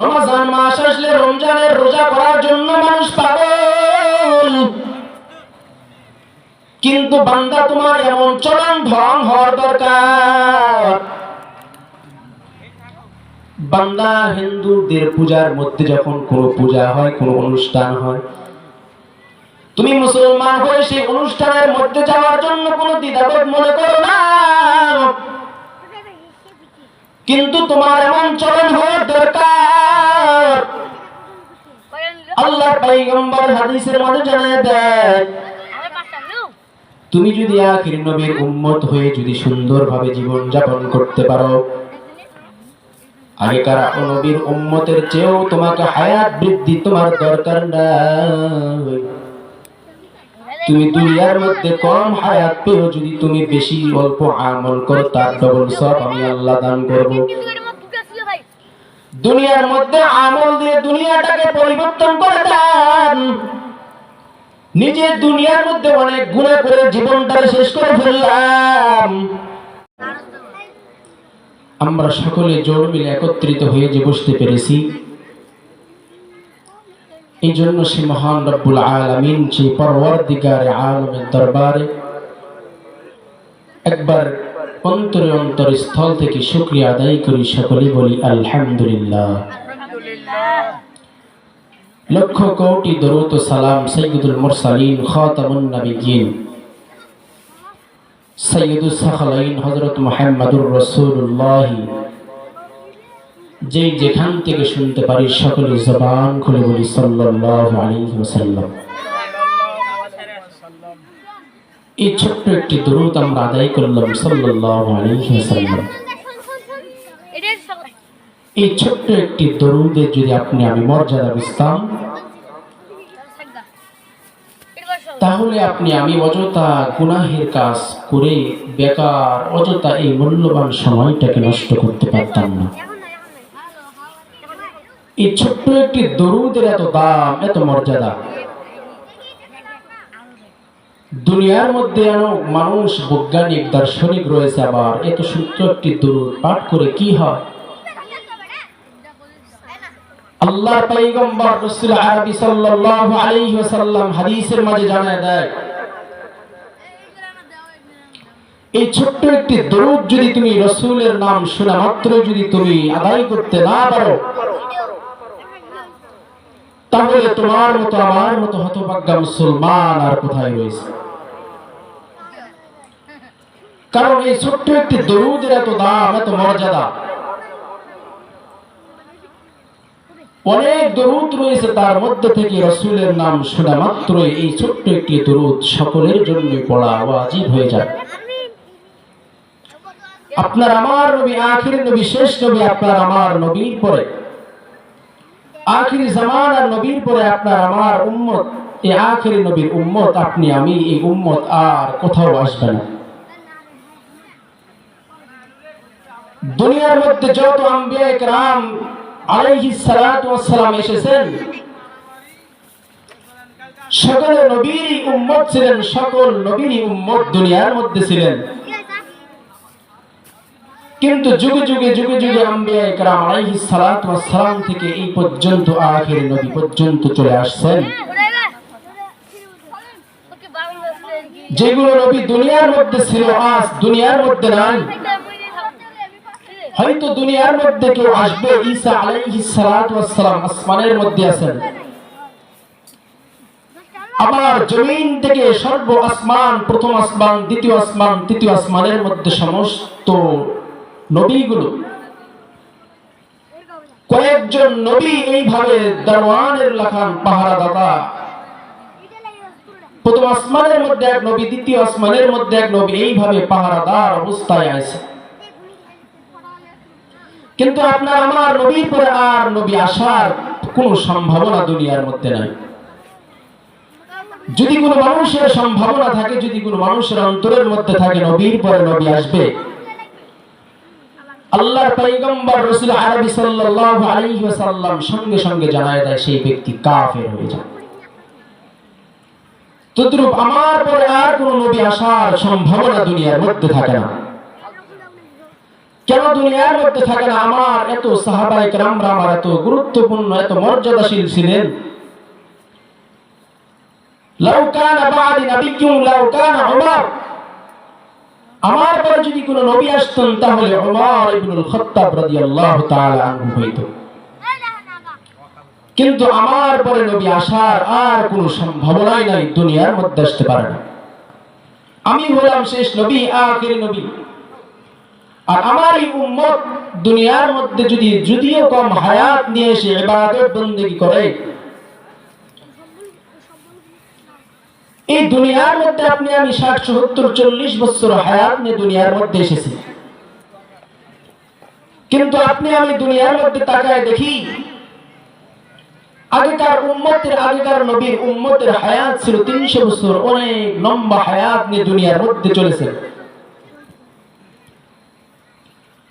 রমজান মাস আসলে রমজানের রোজা করার জন্য মানুষ পাগল। কিন্তু বান্দা তোমার এমন চলন ঢং হওয়ার দরকার। বান্দা হিন্দুদের পূজার মধ্যে যখন কোনো পূজা হয়, কোনো অনুষ্ঠান হয়, তুমি মুসলমান হয়ে সেই অনুষ্ঠানের মধ্যে যাওয়ার জন্য কোনো দ্বিধাবোধ মনে করো না। কিন্তু তোমার এমন চলন হওয়ার দরকার। আল্লাহ পয়গম্বর হাদিসের মধ্যে জানায় দেয়, তুমি যদি আখির নবীর উম্মত হয়ে যদি সুন্দরভাবে জীবন যাপন করতে পারো, আগেকার নবীর উম্মতের চেয়েও তোমাকে হায়াত বৃদ্ধি তোমার দরকার নাই। তুমি দুনিয়ার মধ্যে কম হায়াত পেও যদি তুমি বেশি অল্প আমল করো, তার ডবল সব আমি আল্লাহ দান করব। দুনিয়ার মধ্যে আমল দিয়ে দুনিয়াটাকে পরিবর্তন করে দেন। নিজের দুনিয়ার মধ্যে অনেক গুণা করে জীবনটা শেষ করে ফেললাম। আমরা সকলে জোর মিলে একত্রিত হয়ে যে বসতে পেরেছি। এই জন্য সে মহান রব্বুল আলমিন সেই পরবর্তীকারে আলমের দরবারে একবার অন্তরে অন্তর স্থল থেকে শুক্রিয়া আদায় করি সকলে, বলি আলহামদুলিল্লাহ। লক্ষ কোটি দরুদ ও সালাম সৈয়দুল মুরসালিন, খাতামুন নবিয়্যিন। সৈয়দুস সাখলাইন হযরত মুহাম্মদুর রাসূলুল্লাহ। যেই যেখান থেকে শুনতে পারি সকলে জবান খুলে বলি ওয়াসাল্লাম। এই ছোট্ট একটি দরুদ আমরা আদায় করলাম ওয়াসাল্লাম। এই ছোট্ট একটি দরুদের যদি আপনি আমি মর্যাদা বুঝতাম, তাহলে আপনি আমি অযথা গুনাহের কাজ করে বেকার, অযথা এই মূল্যবান সময়টাকে নষ্ট করতে পারতাম না। এই ছোট্ট একটি দরুদের এত দাম, এত মর্যাদা। দুনিয়ার মধ্যে মানুষ বৈজ্ঞানিক, দার্শনিক রয়েছে আবার, এত সূত্র একটি দরুদ পাঠ করে কি হয়? আল্লাহ পয়গম্বর রাসূল আরবি সাল্লাল্লাহু আলাইহি ওয়াসাল্লাম হাদিসের মাঝে জানায় দেয়, এই ছোট্ট একটি দরুদ যদি তুমি রসুলের নাম শোনা মাত্র যদি তুমি আদায় করতে না পারো তাহলে তোমার মতো, আমার মতো হতভাগ্যা মুসলমান আর কোথায় রয়েছে? কারণ এই ছোট্ট একটি দরুদের এত দাম, এত মর্যাদা। অনেক দরুদ রয়েছে তার মধ্যে থেকে রসুলের নাম শোনা মাত্রই এই ছোট্ট একটি দরুদ সকলের জন্য পড়া ওয়াজিব হয়ে যায়। আপনার আমার নবী, আখির নবী, শেষ নবী আপনার আমার নবীর পরে। আখিরি জামান আর নবীর পরে আপনার আমার উম্মত। এই আখিরি নবীর উম্মত আপনি, আমি, এই উম্মত আর কোথাও আসবে না। দুনিয়ার মধ্যে যত আম্বিয়া একরাম আলাইহিস সালাতু ওয়াস সালাম এসেছেন, সকল নবীরই উম্মত ছিলেন, সকল নবীরই উম্মত দুনিয়ার মধ্যে ছিলেন। কিন্তু যুগে যুগে যুগে যুগে আম্বিয়া একরাম আলাইহিস সালাতু ওয়াস সালাম থেকে এই পর্যন্ত আখির নবী পর্যন্ত চলে আসছেন। যেগুলো নবী দুনিয়ার মধ্যে ছিল, আজ দুনিয়ার মধ্যে নাই। হয়তো দুনিয়ার মধ্যে কেউ আসবে, ঈসা আলাইহিস সালাতু ওয়াস সালাম আসমানের মধ্যে আছেন। আবার জমিন থেকে সর্ব আসমান, প্রথম আসমান, দ্বিতীয় আসমান, তৃতীয় আসমানের মধ্যে সমস্ত নবীগুলো। কয়েকজন নবী এইভাবে দারওয়ানের লাখান পাহারা দাদা প্রথম আসমানের মধ্যে এক নবী, দ্বিতীয় আসমানের মধ্যে এক নবী এইভাবে পাহারাদার অবস্থায় আছে। কিন্তু আপনার আমার নবীর পরে আর নবী আসার কোনো সম্ভাবনা দুনিয়ার মধ্যে নাই। যদি কোনো মানুষের সম্ভাবনা থাকে, যদি কোনো মানুষের অন্তরের মধ্যে থাকে, নবীর পরে নবী আসবে আল্লাহর পয়গম্বর রাসূল আরবি সাল্লাল্লাহু আলাইহি ওয়াসাল্লাম সঙ্গে সঙ্গে জানায় দেয়, সেই ব্যক্তি কাফের হয়ে যায়। তদ্রূপ আমার পরে আর কোন নবী আসার সম্ভাবনা দুনিয়ার মধ্যে থাকে না। কেন দুনিয়ার মধ্যে থাকেন আমার এত সাহাবাই রামরা আমার এত গুরুত্বপূর্ণ, এত মর্যাদাশীল ছিলেন। লাউ বাদি নাবিয়্যুন, লাউ কানা আমার পর যদি কোনো নবী আসতেন, তাহলে উমর ইবনুল খাত্তাব রাদিয়াল্লাহু তাআলা আনহু হইতো। কিন্তু আমার পরে নবী আসার আর কোনো সম্ভাবনাই নাই, দুনিয়ার মধ্যে আসতে পারে না। আমি হলাম শেষ নবী, আখিরি নবী। আর আমার এই উম্মত দুনিয়ার মধ্যে যদি, যদিও কম হায়াত নিয়ে এসে ইবাদত বন্দেগী করে এই দুনিয়ার মধ্যে আপনি আমি ষাট, সত্তর, চল্লিশ বছর হায়াত নিয়ে দুনিয়ার মধ্যে এসেছি। কিন্তু আপনি আমি দুনিয়ার মধ্যে তাকায় দেখি, আগেকার উম্মতের, আগেকার নবীর উম্মতের হায়াত ছিল তিনশো বছর, অনেক লম্বা হায়াত নিয়ে দুনিয়ার মধ্যে চলেছে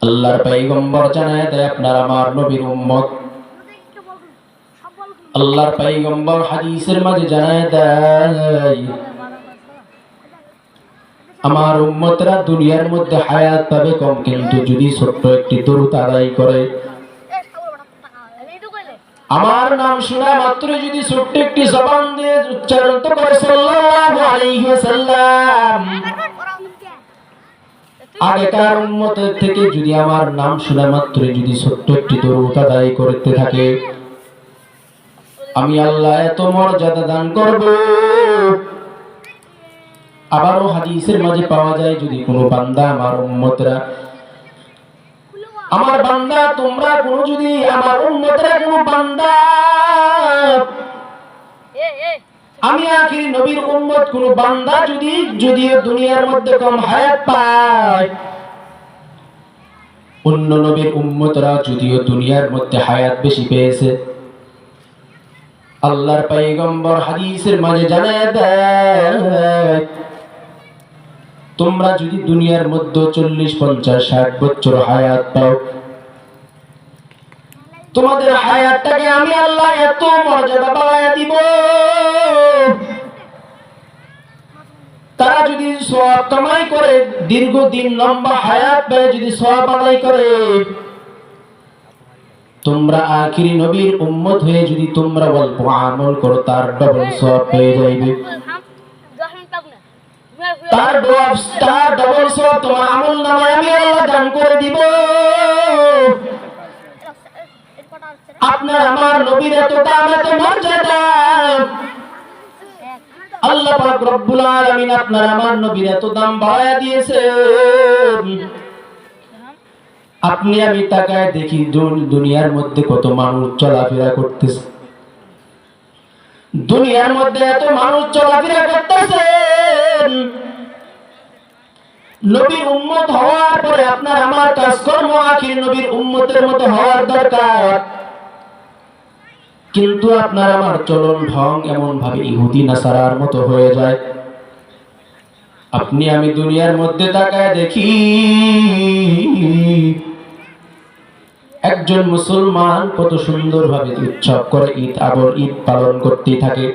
আল্লাহর পাইগম্বর জানায় দেয় আপনার আমার নবীর উম্মত। আল্লাহর পাইগম্বর হাদিসের মাঝে জানায় দেয়, আমার উম্মতরা দুনিয়ার মধ্যে হায়াত পাবে কম, কিন্তু যদি ছোট্ট একটি দরুদ আদায় করে। আমার নাম শোনা মাত্র যদি ছোট্ট একটি জবান দিয়ে উচ্চারণ তো করে সাল্লাল্লাহু আলাইহি ওয়াসাল্লাম। আগেকার উম্মতের থেকে যদি আমার নাম শোনা মাত্র যদি ছোট্ট একটি দরুদ আদায় করতে থাকে আমি আল্লাহ এত মর্যাদা দান করব। আবারও হাদিসের মাঝে পাওয়া যায়, যদি কোনো বান্দা আমার উম্মতরা, আমার বান্দা, তোমরা কোন যদি আমার উম্মতরা কোন বান্দা, আমি আখির নবীর উম্মত কোন বান্দা যদি, যদিও দুনিয়ার মধ্যে কম হায়াত পায়, অন্য নবীর উম্মতরা যদিও দুনিয়ার মধ্যে হায়াত বেশি পেয়েছে। আল্লাহর পাইগম্বর হাদিসের মাঝে জানায় দেয়, তোমরা যদি দুনিয়ার মধ্যে চল্লিশ, পঞ্চাশ, ষাট বছর হায়াত পাও, তোমাদের হায়াতটাকে আমি আল্লাহ এত মর্যাদা বাড়াইয়া দিব। তারা যদি সব কামাই করে, দীর্ঘদিন লম্বা হায়াত পেয়ে, যদি সব আদায় করে তোমরা আখিরি নবীর উম্মত হয়ে যদি তোমরা অল্প আমল করো, তার ডবল সব পেয়ে যাইবে। তার তার ডবল সব তোমার আমল আমি আল্লাহ দান করে দিব। আপনার আমার নবীর এত দাম, এত মর্যাদা। আল্লাহ পাক রব্বুল আলামিন আপনার আমার নবীর এত দাম বাড়ায়া দিয়েছে আপনি আমি তাকায় দেখি দুনিয়ার মধ্যে কত মানুষ চলাফেরা করতেছে। দুনিয়ার মধ্যে এত মানুষ চলাফেরা করতেছে। নবীর উম্মত হওয়ার পরে আপনার আমার কাজকর্ম আখির নবীর উম্মতের মতো হওয়ার দরকার। কিন্তু আপনার আমার চলন ঢং এমন ভাবে ইহুদি নাসারার মতো হয়ে যায়। আপনি আমি দুনিয়ার মধ্যে তাকায় দেখি একজন মুসলমান কত সুন্দরভাবে উৎসব করে ঈদ, আবর ঈদ পালন করতেই থাকে।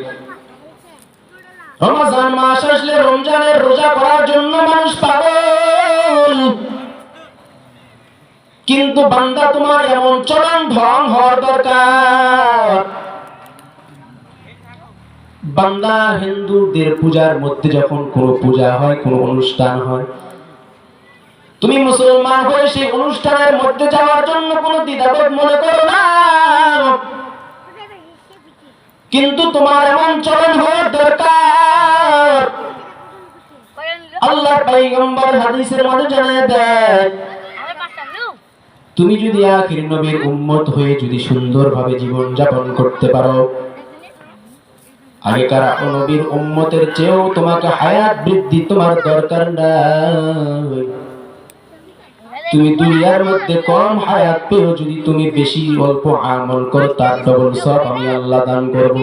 রমজান মাস আসলে রমজানের রোজা করার জন্য মানুষ পাগল। কিন্তু বান্দা তোমার এমন চলন ঢং হওয়ার দরকার। বান্দা হিন্দুদের পূজার মধ্যে যখন কোনো পূজা হয়, কোনো অনুষ্ঠান হয় তুমি মুসলমান হয়ে সেই অনুষ্ঠানের মধ্যে যাওয়ার জন্য কোনো দ্বিধাবোধ মনে করো না। কিন্তু তোমার এমন চলন হওয়ার দরকার। আল্লাহ পয়গম্বর হাদিসের মধ্যে জানিয়ে দেয়, তুমি যদি আখির নবীর উম্মত হয়ে যদি সুন্দরভাবে জীবন যাপন করতে পারো, আগেকার নবীর উম্মতের চেয়েও তোমাকে হায়াত বৃদ্ধি তোমার দরকার নাই। তুমি দুনিয়ার মধ্যে কম হায়াত পেও যদি তুমি বেশি অল্প আমল করো, তার ডবল সব আমি আল্লাহ দান করব।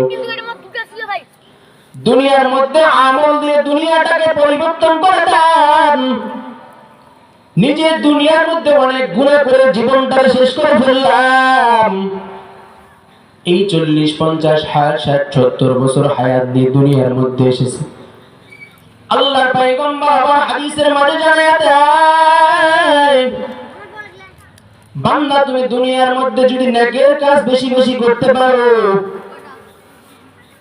দুনিয়ার মধ্যে আমল দিয়ে দুনিয়াটাকে পরিবর্তন করে দেন। নিজের দুনিয়ার মধ্যে অনেক গুণা করে জীবনটা শেষ করে ফেললাম। এই চল্লিশ, পঞ্চাশ, ষাট ষাট, সত্তর বছর হায়াত দিয়ে দুনিয়ার মধ্যে এসেছে। আল্লাহর পাইগম্বর আবার হাদিসের মাঝে জানায় বান্দা, তুমি দুনিয়ার মধ্যে যদি নেকের কাজ বেশি বেশি করতে পারো,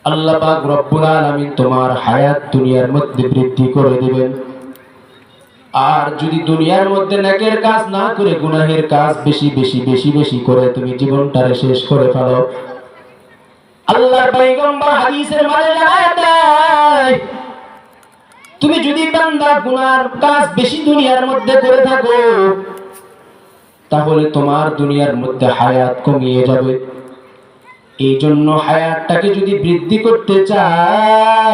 আল্লাহ পাক রব্বুল আলামিন তোমার হায়াত দুনিয়ার মধ্যে বৃদ্ধি করে দিবেন। আর যদি দুনিয়ার মধ্যে নেকের কাজ না করে, গুনাহের কাজ বেশি বেশি বেশি বেশি করে তুমি জীবনটারে শেষ করে ফেলো। আল্লাহর পয়গম্বর হাদিসের মাঝে জানায় দেয় তুমি যদি বান্দা গুনার কাজ বেশি দুনিয়ার মধ্যে করে থাকো, তাহলে তোমার দুনিয়ার মধ্যে হায়াত কমিয়ে যাবে। এই জন্য হায়াতটাকে যদি বৃদ্ধি করতে চাও,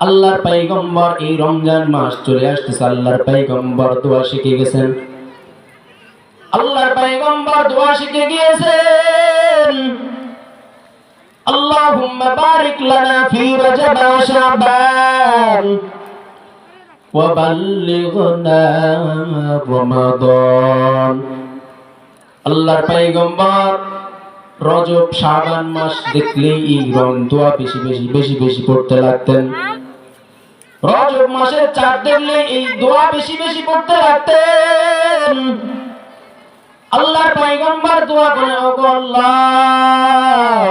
আল্লাহর পাইগম্বর এই রমজান মাস চলে আসতেছে, আল্লাহর পাইগম্বর দোয়া শিখে গেছেন। আল্লাহর পাইগম্বর দোয়া শিখে গিয়েছেন। আল্লাহুম্মা বারিক লানা ফি রজব ওয়া শাবান وبلغنا رمضان আল্লাহর পাইগম্বর রজব শাবান মাস দেখলে এই রং দোয়া বেশি বেশি বেশি বেশি পড়তে লাগতেন রজব মাসের চার দেখলে এই দোয়া বেশি বেশি পড়তে লাগতেন আল্লাহর পাইগম্বর দোয়া করে ওগো আল্লাহ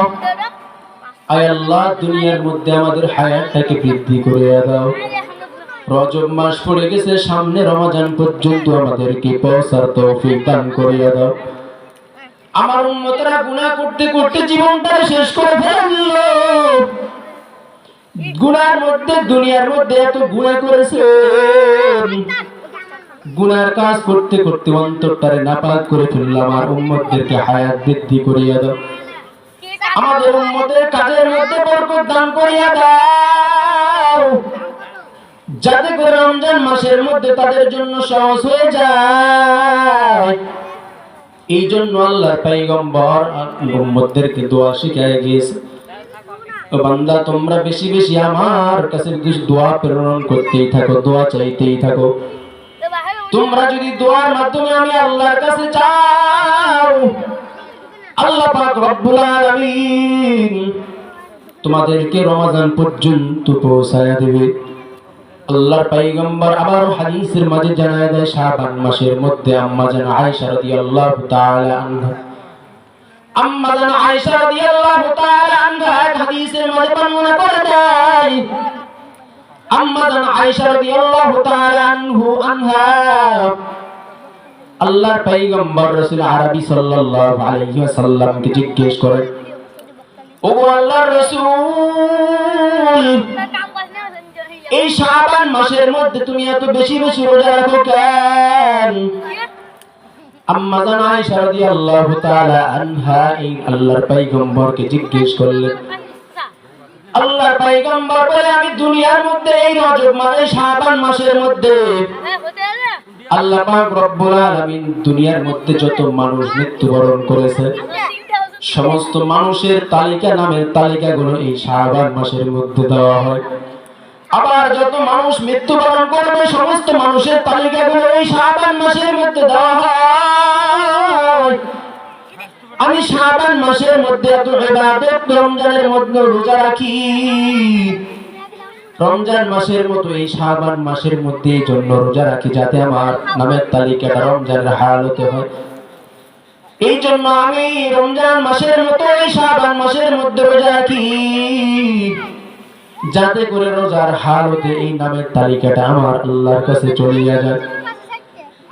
আয় আল্লাহ, দুনিয়ার মধ্যে আমাদের হায়াতটাকে বৃদ্ধি করে দাও। রজব মাস পড়ে গেছে, সামনে রমজান পর্যন্ত আমাদেরকে পৌঁছার তৌফিক দান দাও। আমার উন্মতরা গুনাহ করতে করতে জীবনটা শেষ করে মধ্যে, দুনিয়ার মধ্যে এত গুনাহ করেছে। কাজ করতে করতে অন্তরটারে নাপাক করে ফেলল আমার উম্মতদেরকে হায়াত বৃদ্ধি করিয়া দাও। আমাদের উম্মতের কাজের মধ্যে বরকত দান করিয়া দাও। যাতে করে রমজান মাসের মধ্যে তাদের জন্য সহজ হয়ে যায়। এই জন্য আল্লাহ পাইগম্বর উম্মতদেরকে দোয়া শিখায় গিয়েছে। বান্দা, তোমরা বেশি বেশি আমার কাছে কিছু দোয়া প্রেরণ করতেই থাকো, দোয়া চাইতেই থাকো। তোমরা যদি দোয়ার মাধ্যমে আমি আল্লাহর কাছে চাও আল্লাহ পাক রব্বুল আলামিন তোমাদেরকে রমাজান পর্যন্ত পৌঁছায়া দেবে। আল্লাহর হাদিসের মাঝে জানায় দেয়, শাবান মাসের মধ্যে আম্মা জান আয়েশা রাদিয়াল্লাহু তাআলা আনহা। আম্মা জান আয়েশা রাদিয়াল্লাহু তাআলা আনহা হাদিসের বর্ণনা করে দেয়, আম্মা জান আয়েশা রাদিয়াল্লাহু তাআলা আনহু আনহা আল্লাহর পয়গম্বর রাসূল আরবি সাল্লাল্লাহু আলাইহি ওয়াসাল্লামকে জিজ্ঞেস করে, ও আল্লাহর রাসূল, এই শাবান মাসের মধ্যে তুমি এত বেশি বেশি রোজা রাখো কেন? আম্মা জান রাদিয়াল্লাহু তাআলা আনহা এই আল্লাহর পয়গম্বরকে জিজ্ঞেস করলেন আল্লাহর পয়গম্বর বলে আমি দুনিয়ার মধ্যে এই রজব মানে শাবান মাসের মধ্যে। আল্লাহ পাক রব্বুল আলামিন দুনিয়ার মধ্যে যত মানুষ মৃত্যুবরণ করেছে সমস্ত মানুষের তালিকা নামের তালিকাগুলো এই শাবান মাসের মধ্যে দেওয়া হয়। আবার যত মানুষ মৃত্যুবরণ করবে সমস্ত মানুষের তালিকাগুলো এই শাবান মাসের মধ্যে দেওয়া হয়। আমি শাবান মাসের মধ্যে এত ইবাদত রমজানের মধ্যে রোজা রাখি। রমজান মাসের মতো এই শাবান মাসের মধ্যে এই জন্য রোজা রাখি যাতে আমার নামের তালিকাটা রমজানের হালতে হয়। এই জন্য আমি রমজান মাসের মতো এই শাবান মাসের মধ্যে রোজা রাখি। যাতে করে রোজার হালতে এই নামের তালিকাটা আমার আল্লাহর কাছে চলিয়া যায়।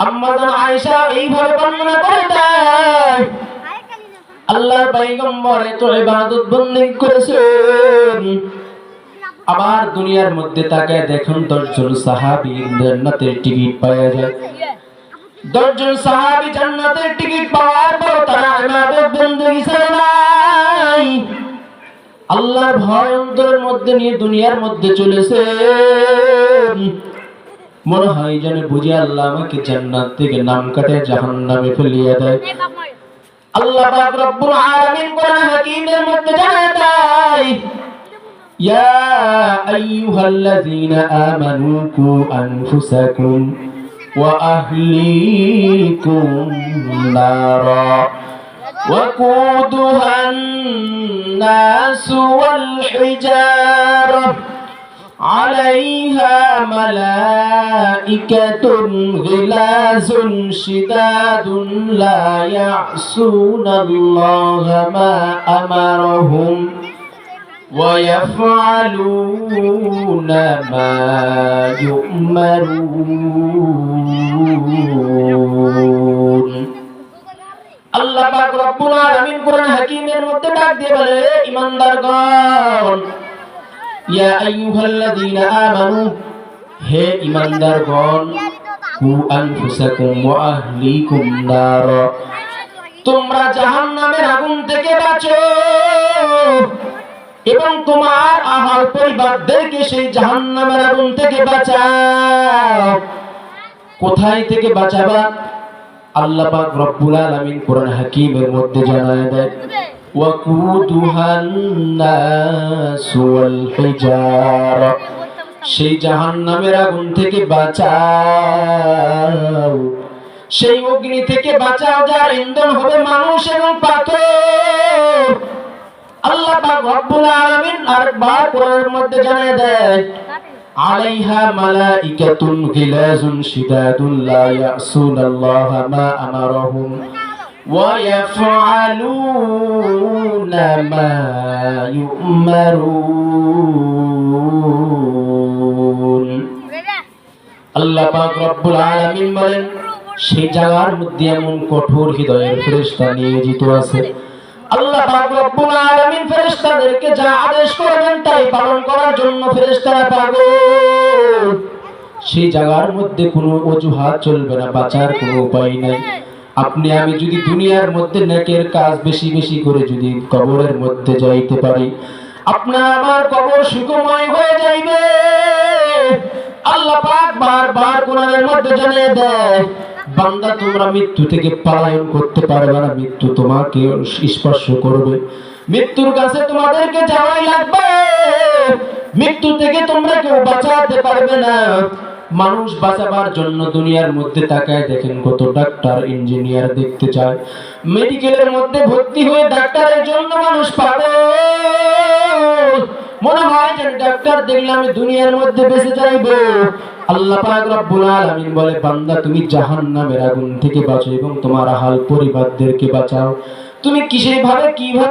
আম্মা আয়েশা এইভাবে বর্ণনা করে দেয় আল্লাহর পয়গম্বর এত ইবাদত বন্দেগী করেছেন আবার দুনিয়ার মধ্যে তাকায় দেখুন, দশজন সাহাবী জান্নাতের টিকিট পাওয়া যায়। দশজন সাহাবী জান্নাতের টিকিট পাওয়ার পর তারা ইবাদত বন্দেগী ছাড়ে নাই। আল্লাহর ভয় অন্তরের মধ্যে নিয়ে দুনিয়ার মধ্যে চলেছে। মনে হয় যেন বুঝি আল্লাহ আমাকে জান্নাত থেকে নাম কাটে জাহান্নামে ফেলিয়ে দেয়। আল্লাহ পাক রব্বুল আলামিন কোরআন হাকীমের মধ্যে জানায় দেয় ইয়া আইয়ুহাল্লাযীনা আমানু কু আনফুসাকুম ওয়া আহলিকুম নারা وقودها الناس والحجارة عليها ملائكة غلاظ شداد لا يعصون الله ما أمرهم ويفعلون ما يؤمرون আল্লাহ পাক রব্বুল আলামিন কোরআন হাকিমের মধ্যে ডাক দিয়ে বলে ইমানদারগণ আগুন থেকে বাঁচো। এবং তোমার আহার পরিবারদেরকে সেই জাহান্নামের আগুন থেকে বাঁচাও। কোথায় থেকে বাঁচাবা? আল্লাহ পাক রব্বুল আলামিন কোরআন হাকিমের মধ্যে জানায় দেয়। ওয়াকুদুহান নাসু ওয়াল হিজারা সেই জাহান্নামের আগুন থেকে বাঁচাও সেই অগ্নি থেকে বাঁচাও যার ইন্ধন হবে মানুষ এবং পাথর আল্লাহ পাক রব্বুল আলামিন আরেকবার কোরআনের মধ্যে জানায় দেয় عليها ملائكة غلاظ شداد لا يعصون الله ما أمرهم ويفعلون ما يؤمرون আল্লাহ পাক রব্বুল আলামিন বলেন সেই জায়গার মধ্যে এমন কঠোর হৃদয়ের ফেরেশতা নিয়োজিত আছে আল্লাহ পাক রব্বুল আলামিন ফেরেশতাদেরকে যা আদেশ করবেন তাই পালন করার জন্য ফেরেশতারা পাগল সেই জায়গার মধ্যে কোনো অজুহাত চলবে না বাঁচার কোনো উপায় নাই আপনি, আমি যদি দুনিয়ার মধ্যে নেকের কাজ বেশি বেশি করে যদি কবরের মধ্যে যাইতে পারি, আপনার আমার কবর সুখময় হয়ে যাইবে। আল্লাহ পাক বারবার কোরআনের মধ্যে জানিয়ে দেয়, বান্দা, তোমরা মৃত্যু থেকে পলায়ন করতে পারবে না, মৃত্যু তোমাকে স্পর্শ করবে। মৃত্যুর কাছে তোমাদেরকে যাওয়াই লাগবে। মৃত্যু থেকে তোমরা কেউ বাঁচাতে পারবে না। মানুষ বাঁচাবার জন্য দুনিয়ার মধ্যে তাকায় দেখেন কত ডাক্তার, ইঞ্জিনিয়ার দেখতে চায়। মেডিকেলের মধ্যে ভর্তি হয়ে ডাক্তারের জন্য মানুষ পাগল। মনে হয় যে ডাক্তার দেখলে আমি দুনিয়ার মধ্যে বেঁচে যাইবো। আল্লাহ রব্বুল আলামিন বলে, বান্দা, তুমি জাহান্নামের আগুন থেকে বাঁচো এবং তোমার আহাল পরিবারদেরকে বাঁচাও। তুমি কিসে ভাবে, কীভাবে